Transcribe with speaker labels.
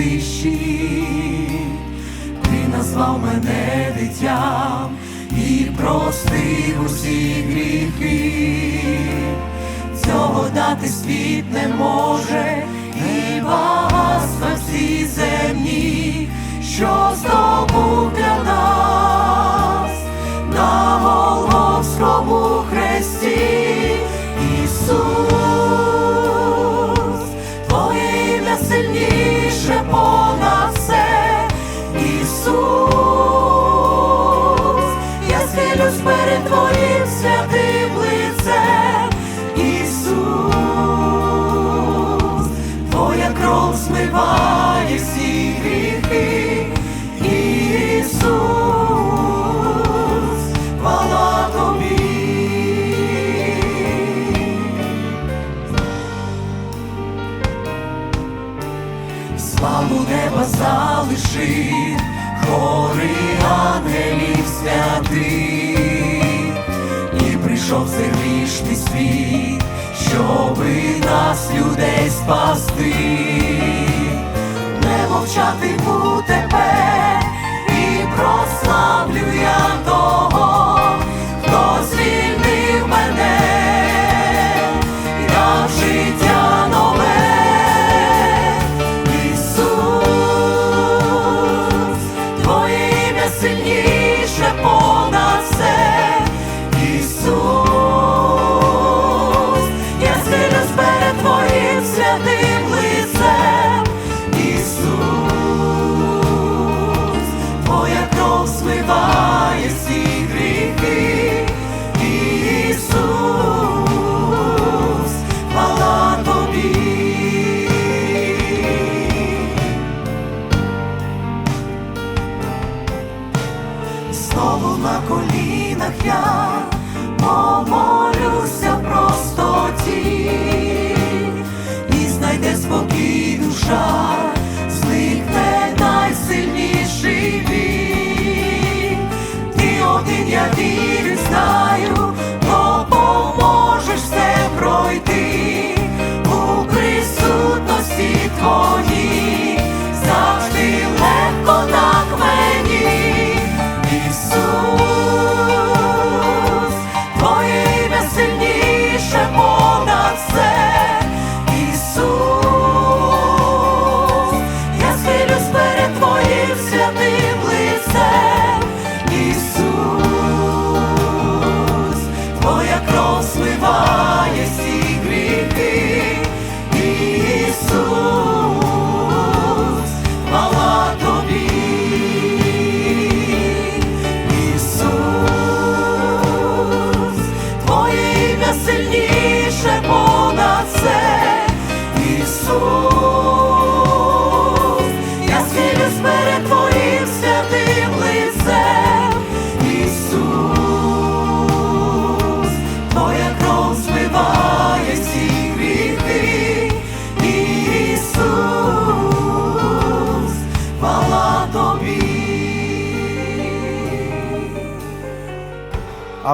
Speaker 1: тиші, ти назвав мене дитям і простив усі гріхи, цього дати світ не може, і на всій землі, що здобув для нас на Голгофському хресті. Ісус, Твоє ім'я сильніше. Твоїм святим лицем, Ісус, Твоя кров змиває всі гріхи, Ісус, хвала Тобі. Славу неба залишив, хори прийшов цей грішний світ, щоби нас людей спасти, не мовчатиму тебе спокій зникне найсильніший біль. Ти один я вірю, знаю, тобі.